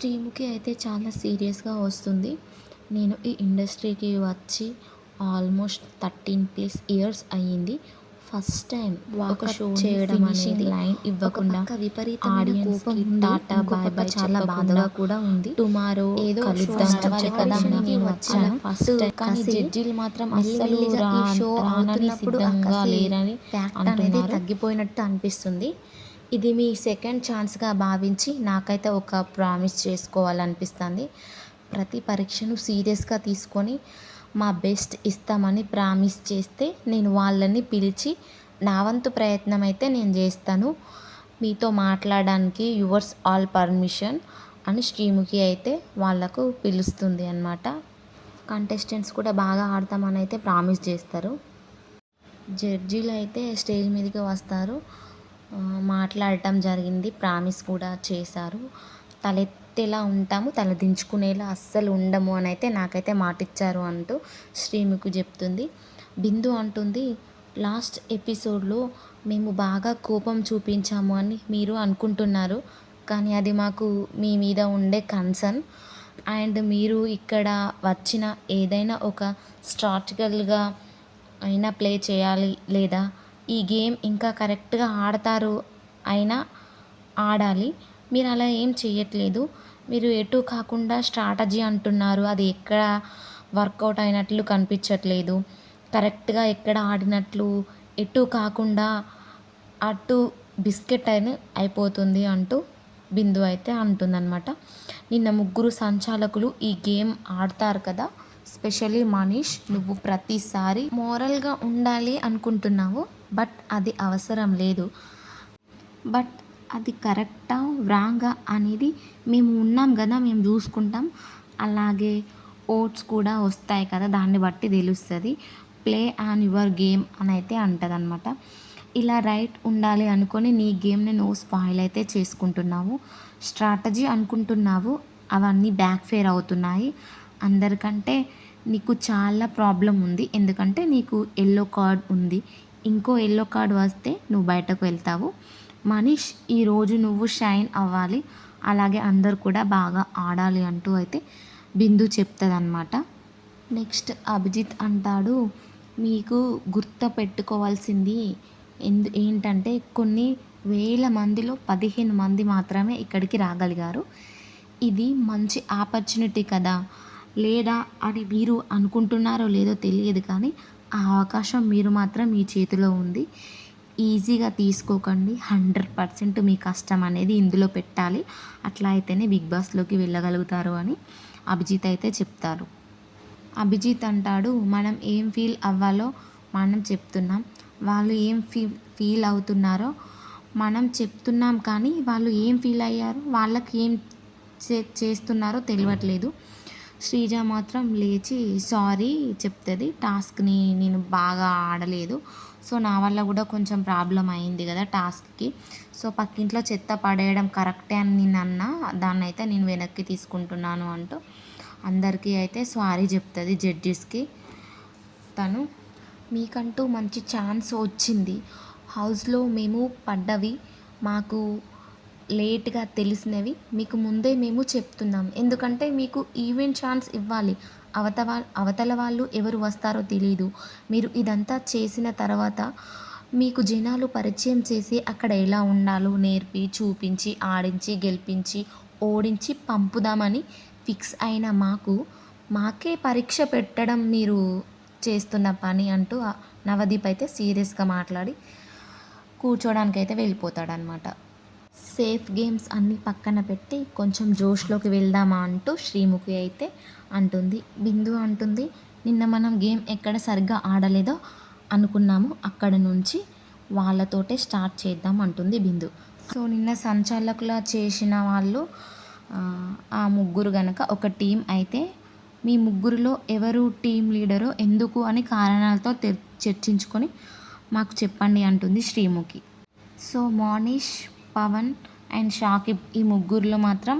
శ్రీముఖి అయితే చాలా సీరియస్గా వస్తుంది. నేను ఈ ఇండస్ట్రీకి వచ్చి ఆల్మోస్ట్ థర్టీన్ ప్లస్ ఇయర్స్ అయ్యింది. ఫస్ట్ టైం ఒక షో చేయడం అనేది లైన్ ఇవ్వకుండా విపరీతమైన కోపం టాటా బాయ్ బాయ్ చాలా బాధగా కూడా ఉంది. టుమారో ఏదో కలుద్దాం కదా నేను వచ్చాను. ఫస్ట్ కానీ జడ్జీలు మాత్రం అస్సలు ఈ షో ఆడుతున్నప్పుడు సిద్ధంగా లేరని అనేది తగ్గిపోయినట్టు అనిపిస్తుంది. ఇది మీ సెకండ్ ఛాన్స్గా భావించి నాకైతే ఒక ప్రామిస్ చేసుకోవాలనిపిస్తుంది. ప్రతి పరీక్షను సీరియస్గా తీసుకొని మా బెస్ట్ ఇస్తామని ప్రామిస్ చేస్తే నేను వాళ్ళని పిలిచి నా వంతు ప్రయత్నం అయితే నేను చేస్తాను. మీతో మాట్లాడడానికి యువర్స్ ఆల్ పర్మిషన్ అని శ్రీముఖి అయితే వాళ్ళకు పిలుస్తుంది అనమాట కంటెస్టెంట్స్ కూడా బాగా ఆడతామని అయితే ప్రామిస్ చేస్తారు. జడ్జీలు అయితే స్టేజ్ మీదకి వస్తారు. మాట్లాడటం జరిగింది. ప్రామిస్ కూడా చేశారు. తలెత్తేలా ఉంటాము తల దించుకునేలా అస్సలు ఉండము అని అయితే నాకైతే మాటిచ్చారు అంటూ శ్రీముకు చెప్తుంది. బిందు అంటుంది లాస్ట్ ఎపిసోడ్లో మేము బాగా కోపం చూపించాము అని మీరు అనుకుంటున్నారు కానీ అది మాకు మీ మీద ఉండే కన్సర్న్. అండ్ మీరు ఇక్కడ వచ్చిన ఏదైనా ఒక స్ట్రాటజికల్గా అయినా ప్లే చేయాలి లేదా? ఈ గేమ్ ఇంకా కరెక్ట్గా ఆడతారు అయినా ఆడాలి. మీరు అలా ఏం చేయట్లేదు మీరు ఎటు కాకుండా స్ట్రాటజీ అంటున్నారు. అది ఎక్కడ వర్కౌట్ అయినట్లు కనిపించట్లేదు. కరెక్ట్గా ఎక్కడ ఆడినట్లు ఎటు కాకుండా అటు బిస్కెట్ అయిన అయిపోతుంది అంటూ బిందు అయితే అంటుందన్నమాట. నిన్న ముగ్గురు సంచాలకులు ఈ గేమ్ ఆడతారు కదా. స్పెషల్లీ మనీష్ నువ్వు ప్రతిసారి మోరల్గా ఉండాలి అనుకుంటున్నావు బట్ అది అవసరం లేదు. బట్ అది కరెక్టా రాంగా అనేది మేము ఉన్నాం కదా మేము చూసుకుంటాం. అలాగే ఓట్స్ కూడా వస్తాయి కదా దాన్ని బట్టి తెలుస్తుంది. ప్లే ఆన్ యువర్ గేమ్ అని అయితే అంటదనమాట ఇలా రైట్ ఉండాలి అనుకొని నీ గేమ్ని నువ్వు స్పాయిల్ అయితే చేసుకుంటున్నావు. స్ట్రాటజీ అనుకుంటున్నావు అవన్నీ బ్యాక్ ఫేర్ అవుతున్నాయి. అందరికంటే నీకు చాలా ప్రాబ్లం ఉంది. ఎందుకంటే నీకు ఎల్లో కార్డ్ ఉంది. ఇంకో ఎల్లో కార్డ్ వస్తే నువ్వు బయటకు వెళ్తావు. మనీష్ ఈరోజు నువ్వు షైన్ అవ్వాలి. అలాగే అందరు కూడా బాగా ఆడాలి అంటూ అయితే బిందు చెప్తుందన్నమాట. నెక్స్ట్ అభిజిత్ అంటాడు మీకు గుర్తు పెట్టుకోవాల్సింది ఎందు ఏంటంటే కొన్ని వేల మందిలో పదిహేను మంది మాత్రమే ఇక్కడికి రాగలిగారు. ఇది మంచి ఆపర్చునిటీ కదా. లేదా అని మీరు అనుకుంటున్నారో లేదో తెలియదు కానీ ఆ అవకాశం మీరు మాత్రం మీ చేతిలో ఉంది. ఈజీగా తీసుకోకండి. హండ్రెడ్ పర్సెంట్ మీ కష్టం అనేది ఇందులో పెట్టాలి. అట్లా అయితేనే బిగ్ బాస్లోకి వెళ్ళగలుగుతారు అని అభిజిత్ అయితే చెప్తారు. అభిజిత్ అంటాడు మనం ఏం ఫీల్ అవ్వాలో మనం చెప్తున్నాం. వాళ్ళు ఏం ఫీ ఫీల్ అవుతున్నారో మనం చెప్తున్నాం కానీ వాళ్ళు ఏం ఫీల్ అయ్యారు? వాళ్ళకి ఏం చే చేస్తున్నారో తెలియట్లేదు. శ్రీజ మాత్రం లేచి సారీ చెప్తుంది. టాస్క్ని నేను బాగా ఆడలేదు. సో నా వల్ల కూడా కొంచెం ప్రాబ్లం అయింది కదా టాస్క్కి సో పక్కింట్లో చెత్త పడేయడం కరెక్టే అని నేను అన్నా. దాన్ని అయితే నేను వెనక్కి తీసుకుంటున్నాను అంటూ అందరికీ అయితే సారీ చెప్తుంది జడ్జెస్కి తను మీకంటూ మంచి ఛాన్స్ వచ్చింది. హౌస్లో మేము పడ్డవి. మాకు లేట్గా తెలిసినవి మీకు ముందే మేము చెప్తున్నాం. ఎందుకంటే మీకు ఈవెంట్ ఛాన్స్ ఇవ్వాలి. అవతవా అవతల వాళ్ళు ఎవరు వస్తారో తెలియదు మీరు ఇదంతా చేసిన తర్వాత మీకు జనాలు పరిచయం చేసి అక్కడ ఎలా ఉండాలో నేర్పి చూపించి ఆడించి గెలిపించి ఓడించి పంపుదామని ఫిక్స్ అయిన మాకు మాకే పరీక్ష పెట్టడం మీరు చేస్తున్న పని అంటూ నవదీప్ అయితే సీరియస్గా మాట్లాడి కూర్చోడానికి అయితే వెళ్ళిపోతాడనమాట సేఫ్ గేమ్స్ అన్నీ పక్కన పెట్టి కొంచెం జోష్లోకి వెళ్దామా అంటూ శ్రీముఖి అయితే అంటుంది. బిందు అంటుంది నిన్న మనం గేమ్ ఎక్కడ సరిగ్గా ఆడలేదో అనుకున్నాము అక్కడ నుంచి వాళ్ళతోటే స్టార్ట్ చేద్దాం అంటుంది బిందు. సో నిన్న సంచాలకులా చేసిన వాళ్ళు ఆ ముగ్గురు గనక ఒక టీం అయితే మీ ముగ్గురులో ఎవరు టీం లీడరో ఎందుకు అని కారణాలతో చర్చించుకొని మాకు చెప్పండి అంటుంది శ్రీముఖి. సో మానిష్ పవన్ అండ్ షాకిబ్ ఈ ముగ్గురులో మాత్రం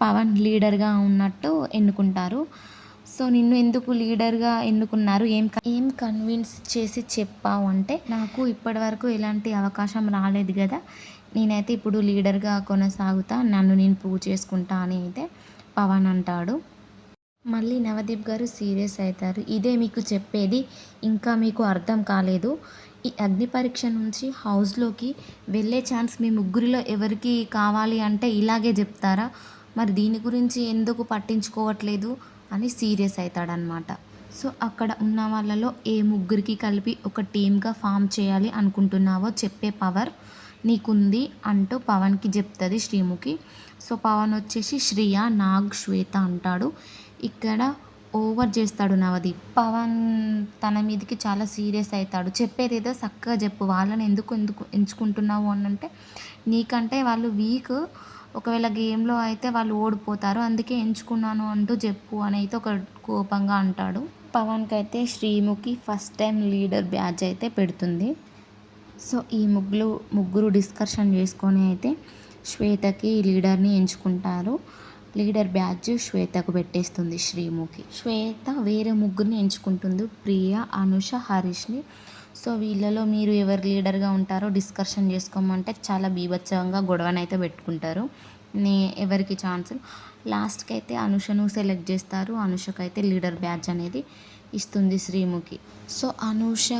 పవన్ లీడర్గా ఉన్నట్టు ఎన్నుకుంటారు. సో నిన్ను ఎందుకు లీడర్గా ఎన్నుకున్నారు? ఏం ఏం కన్విన్స్ చేసి చెప్పావు అంటే నాకు ఇప్పటివరకు ఎలాంటి అవకాశం రాలేదు కదా. నేనైతే ఇప్పుడు లీడర్గా కొనసాగుతా నన్ను నేను ప్రూవ్ చేసుకుంటా అని అయితే పవన్ అంటాడు. మళ్ళీ నవదీప్ గారు సీరియస్ అవుతారు. ఇదే మీకు చెప్పేది. ఇంకా మీకు అర్థం కాలేదు. ఈ అగ్ని పరీక్ష నుంచి హౌస్లోకి వెళ్ళే ఛాన్స్ మీ ముగ్గురిలో ఎవరికి కావాలి అంటే ఇలాగే చెప్తారా? మరి దీని గురించి ఎందుకు పట్టించుకోవట్లేదు? అని సీరియస్ అవుతాడనమాట సో అక్కడ ఉన్న వాళ్ళలో ఏ ముగ్గురికి కలిపి ఒక టీమ్గా ఫామ్ చేయాలి అనుకుంటున్నావో చెప్పే పవర్ నీకుంది అంటూ పవన్కి చెప్తుంది శ్రీముఖి. సో పవన్ వచ్చేసి శ్రియ నాగ్ శ్వేత అంటాడు. ఇక్కడ ఓవర్ చేస్తాడు నవదీప్. పవన్ తన మీదకి చాలా సీరియస్ అవుతాడు. చెప్పేది ఏదో చక్కగా చెప్పు. వాళ్ళని ఎందుకు ఎందుకు ఎంచుకుంటున్నావు అని అంటే నీకంటే వాళ్ళు వీక్. ఒకవేళ గేమ్లో అయితే వాళ్ళు ఓడిపోతారు. అందుకే ఎంచుకున్నాను అంటూ చెప్పు అని అయితే ఒక కోపంగా అంటాడు. పవన్కి అయితే Sreemukhi first time leader batch అయితే పెడుతుంది. సో ఈ ముగ్గురు ముగ్గురు డిస్కషన్ చేసుకొని అయితే శ్వేతకి లీడర్ని ఎంచుకుంటారు. లీడర్ బ్యాచ్ శ్వేతకు పెట్టేస్తుంది శ్రీముఖి. శ్వేత వేరే ముగ్గురిని ఎంచుకుంటుంది ప్రియ అనుష హరీష్ని. సో వీళ్ళలో మీరు ఎవరు లీడర్గా ఉంటారో డిస్కషన్ చేసుకోమంటే చాలా బీభత్సంగా గొడవనైతే పెట్టుకుంటారు. నే ఎవరికి ఛాన్స్? లాస్ట్కి అయితే అనుషను సెలెక్ట్ చేస్తారు. అనుషకైతే లీడర్ బ్యాచ్ అనేది ఇస్తుంది శ్రీముఖి. సో అనుష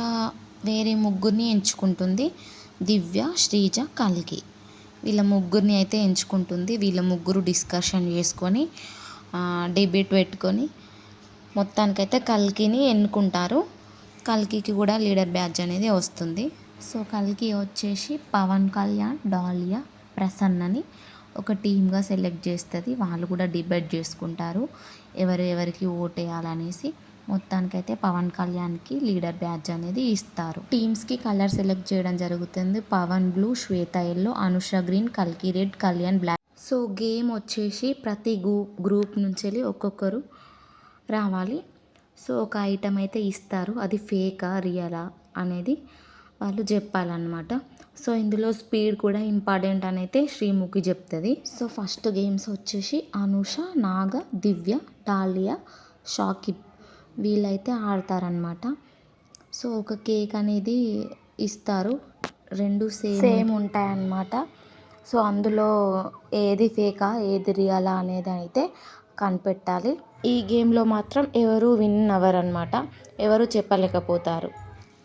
వేరే ముగ్గురిని ఎంచుకుంటుంది. దివ్య శ్రీజ కల్కి. వీళ్ళ ముగ్గురిని అయితే ఎంచుకుంటుంది. వీళ్ళ ముగ్గురు డిస్కషన్ చేసుకొని డిబేట్ పెట్టుకొని మొత్తానికైతే కల్కిని ఎన్నుకుంటారు. కల్కికి కూడా లీడర్ బ్యాచ్ అనేది వస్తుంది. సో కల్కి వచ్చేసి పవన్ కళ్యాణ్ డాలియా ప్రసన్నని ఒక టీమ్గా సెలెక్ట్ చేస్తుంది. వాళ్ళు కూడా డిబేట్ చేసుకుంటారు. ఎవరు ఎవరికి ఓట్ వేయాలనేసి మొత్తానికైతే పవన్ కళ్యాణ్కి లీడర్ బ్యాచ్ అనేది ఇస్తారు. టీమ్స్కి కలర్ సెలెక్ట్ చేయడం జరుగుతుంది. Pavan blue Shweta yellow Anusha green కల్కి red Kalyan black. So game వచ్చేసి ప్రతి గ్రూప్ గ్రూప్ నుంచి వెళ్ళి ఒక్కొక్కరు రావాలి. సో ఒక ఐటమ్ అయితే ఇస్తారు. అది ఫేకా రియలా అనేది వాళ్ళు చెప్పాలన్నమాట. సో ఇందులో స్పీడ్ కూడా ఇంపార్టెంట్ అని అయితే శ్రీముఖి చెప్తుంది. సో ఫస్ట్ గేమ్స్ వచ్చేసి అనుష నాగ దివ్య డాలియా షాకిబ్ వీళ్ళైతే ఆడతారనమాట సో ఒక కేక్ అనేది ఇస్తారు. రెండు సేమ్ సేమ్ ఉంటాయన్నమాట. సో అందులో ఏది ఫేకా ఏది రియలా అనేది అయితే కనిపెట్టాలి. ఈ గేమ్లో మాత్రం ఎవరు విన్ అవ్వరు అనమాట ఎవరు చెప్పలేకపోతారు.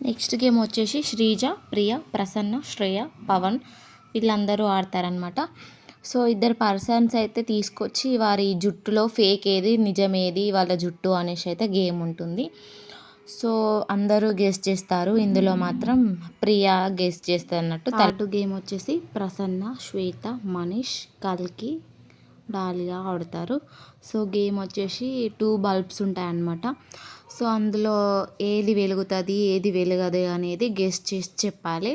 నెక్స్ట్ గేమ్ వచ్చేసి శ్రీజ ప్రియ ప్రసన్న శ్రేయ పవన్ వీళ్ళందరూ ఆడతారనమాట సో ఇద్దరు పర్సన్స్ అయితే తీసుకొచ్చి వారి జుట్టులో ఫేక్ ఏది నిజమేది వాళ్ళ జుట్టు అనేసి అయితే గేమ్ ఉంటుంది. సో అందరూ గెస్ట్ చేస్తారు. ఇందులో మాత్రం ప్రియా గెస్ట్ చేస్తారు అన్నట్టు థర్డ్ గేమ్ వచ్చేసి ప్రసన్న శ్వేత మనీష్ కల్కి డాలిగా ఆడతారు. సో గేమ్ వచ్చేసి టూ బల్బ్స్ ఉంటాయన్నమాట. సో అందులో ఏది వెలుగుతుంది ఏది వెలగదు అనేది గెస్ట్ చేసి చెప్పాలి.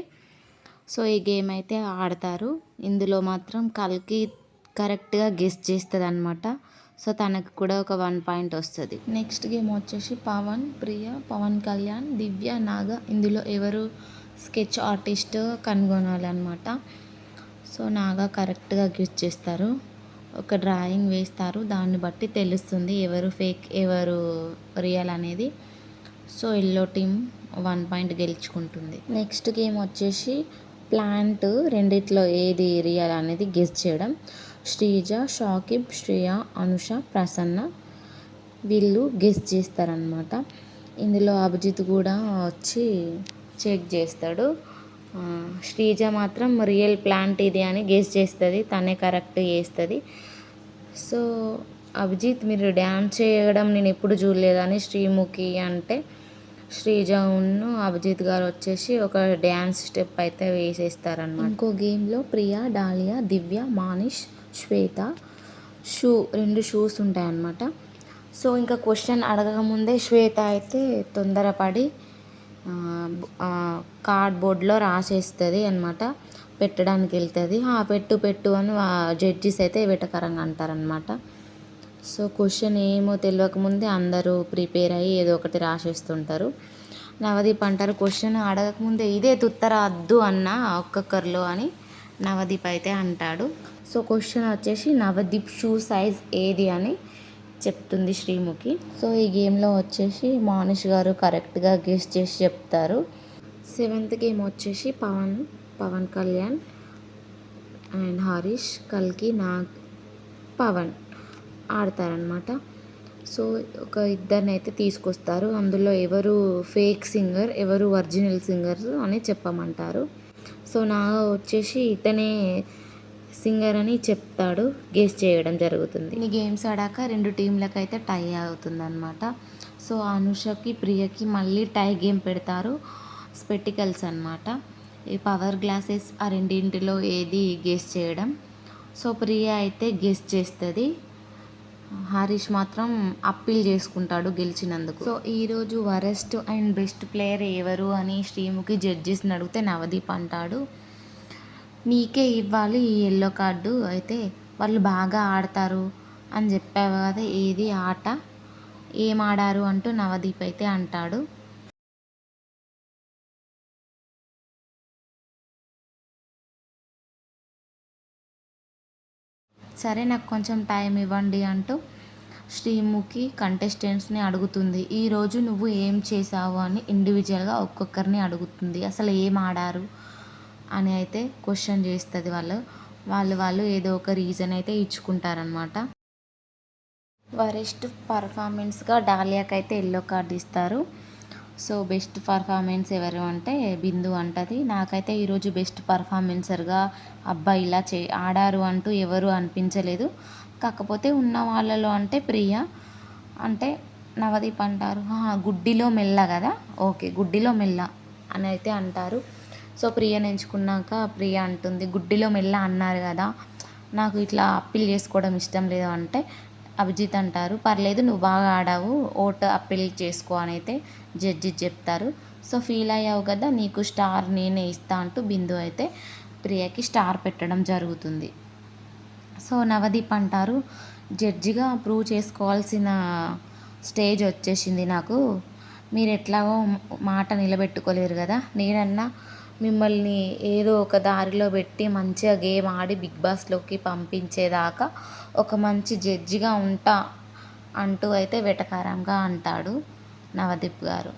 సో ఈ గేమ్ అయితే ఆడతారు. ఇందులో మాత్రం కల్కి కరెక్ట్గా గెస్ట్ చేస్తుంది అనమాట సో తనకు కూడా ఒక వన్ పాయింట్ వస్తుంది. నెక్స్ట్ గేమ్ వచ్చేసి పవన్ ప్రియ పవన్ కళ్యాణ్ దివ్య నాగ. ఇందులో ఎవరు స్కెచ్ ఆర్టిస్ట్ కనుగొనాలన్నమాట. సో నాగా కరెక్ట్గా గిఫ్ట్ చేస్తారు. ఒక డ్రాయింగ్ వేస్తారు. దాన్ని బట్టి తెలుస్తుంది ఎవరు ఫేక్ ఎవరు రియల్ అనేది. So yellow team one point గెలుచుకుంటుంది. Next game వచ్చేసి ప్లాంట్ రెండిట్లో ఏది రియల్ అనేది గెస్ చేయడం. శ్రీజ షాకిబ్ శ్రేయ అనుష ప్రసన్న వీళ్ళు గెస్ చేస్తారనమాట ఇందులో అభిజిత్ కూడా వచ్చి చెక్ చేస్తాడు. శ్రీజ మాత్రం రియల్ ప్లాంట్ ఇది అని గెస్ చేస్తుంది. తనే కరెక్ట్ చేస్తుంది. సో అభిజిత్ మీరు డ్యాన్స్ చేయడం నేను ఎప్పుడు చూడలేదని శ్రీముఖి అంటే శ్రీజ ఉన్ను అభిజిత్ గారు వచ్చేసి ఒక డ్యాన్స్ స్టెప్ అయితే వేసేస్తారన్నమాట. ఇంకో గేమ్లో ప్రియా డాలియా దివ్య మానిష్ శ్వేత షూ రెండు షూస్ ఉంటాయన్నమాట. సో ఇంకా క్వశ్చన్ అడగకముందే శ్వేత అయితే తొందరపడి కార్డ్బోర్డ్లో రాసేస్తుంది అనమాట పెట్టడానికి వెళ్తుంది ఆ పెట్టు పెట్టు అని జడ్జిస్ అయితే వెటకరంగా అంటారనమాట సో క్వశ్చన్ ఏమో తెలియకముందే అందరూ ప్రిపేర్ అయ్యి ఏదో ఒకటి రాసేస్తుంటారు. నవదీప్ అంటారు క్వశ్చన్ అడగకముందే ఇదే తుత్తర అద్దు అన్న ఒక్కొక్కరిలో అని నవదీప్ అయితే అంటాడు. సో క్వశ్చన్ వచ్చేసి నవదీప్ షూ సైజ్ ఏది అని చెప్తుంది శ్రీముఖి. సో ఈ గేమ్లో వచ్చేసి మానుష్ గారు కరెక్ట్గా గెస్ట్ చేసి చెప్తారు. సెవెంత్ గేమ్ వచ్చేసి పవన్ పవన్ కళ్యాణ్ అండ్ హరీష్ కల్కి నాగ్ పవన్. ఆడతారనమాట సో ఒక ఇద్దరిని అయితే తీసుకొస్తారు. అందులో ఎవరు ఫేక్ సింగర్ ఎవరు ఒరిజినల్ సింగర్స్ అని చెప్పమంటారు. సో నా వచ్చేసి ఇతనే సింగర్ అని చెప్తాడు. గేస్ చేయడం జరుగుతుంది. ఈ గేమ్స్ ఆడాక రెండు టీంలకు అయితే టై అవుతుందన్నమాట. సో అనుషకి ప్రియకి మళ్ళీ టై గేమ్ పెడతారు. స్పెటికల్స్ అనమాట ఈ పవర్ గ్లాసెస్ ఆ రెండింటిలో ఏది గేస్ చేయడం. సో ప్రియ అయితే గెస్ చేస్తుంది. హరీష్ మాత్రం అప్పీల్ చేసుకుంటాడు గెలిచినందుకు. సో ఈరోజు వరెస్ట్ అండ్ బెస్ట్ ప్లేయర్ ఎవరు అని శ్రీముఖి జడ్జెస్ని అడిగితే నవదీప్ అంటాడు. నీకే ఇవ్వాలి ఈ ఎల్లో కార్డు అయితే వాళ్ళు బాగా ఆడతారు అని చెప్పావు కదా ఏది ఆట? ఏం ఆడారు? అంటూ నవదీప్ అయితే అంటాడు. సరే నాకు కొంచెం టైం ఇవ్వండి అంటూ శ్రీముఖి కంటెస్టెంట్స్ని అడుగుతుంది. ఈరోజు నువ్వు ఏం చేసావు అని ఇండివిజువల్గా ఒక్కొక్కరిని అడుగుతుంది. అసలు ఏం ఆడారు అని అయితే క్వశ్చన్ చేస్తుంది వాళ్ళు. వాళ్ళు వాళ్ళు ఏదో ఒక రీజన్ అయితే ఇచ్చుకుంటారనమాట వరెస్ట్ పర్ఫార్మెన్స్గా డాలియాకి అయితే ఎల్లో కార్డు ఇస్తారు. సో బెస్ట్ పర్ఫార్మెన్స్ ఎవరు అంటే బిందు అంటది. నాకైతే ఈరోజు బెస్ట్ పర్ఫార్మెన్సర్గా అబ్బాయి ఇలా చే ఆడారు అంటూ ఎవరు అనిపించలేదు. కాకపోతే ఉన్న వాళ్ళలో అంటే ప్రియ అంటే నవదీప్ అంటారు. గుడ్డిలో మెల్ల కదా? ఓకే గుడ్డిలో మెల్ల అని అయితే అంటారు. సో ప్రియని ఎంచుకున్నాక ప్రియ అంటుంది గుడ్డిలో మెల్ల అన్నారు కదా. నాకు ఇట్లా అప్పీల్ చేసుకోవడం ఇష్టం లేదు అంటే అభిజిత్ అంటారు. పర్లేదు నువ్వు బాగా ఆడావు. ఓటు అప్పీల్ చేసుకో అని అయితే జడ్జి చెప్తారు. సో ఫీల్ అయ్యావు కదా నీకు స్టార్ నేనే ఇస్తా అంటూ బిందు అయితే ప్రియకి స్టార్ పెట్టడం జరుగుతుంది. సో నవదీప్ అంటారు జడ్జిగా ప్రూవ్ చేసుకోవాల్సిన స్టేజ్ వచ్చేసింది నాకు. మీరు ఎట్లాగో మాట నిలబెట్టుకోలేరు కదా. నేనన్నా మిమ్మల్ని ఏదో ఒక దారిలో పెట్టి మంచిగా గేమ్ ఆడి బిగ్ బాస్లోకి పంపించేదాకా ఒక మంచి జడ్జిగా ఉంటా అంటూ అయితే వెటకారంగా అంటాడు నవదీప్ గారు.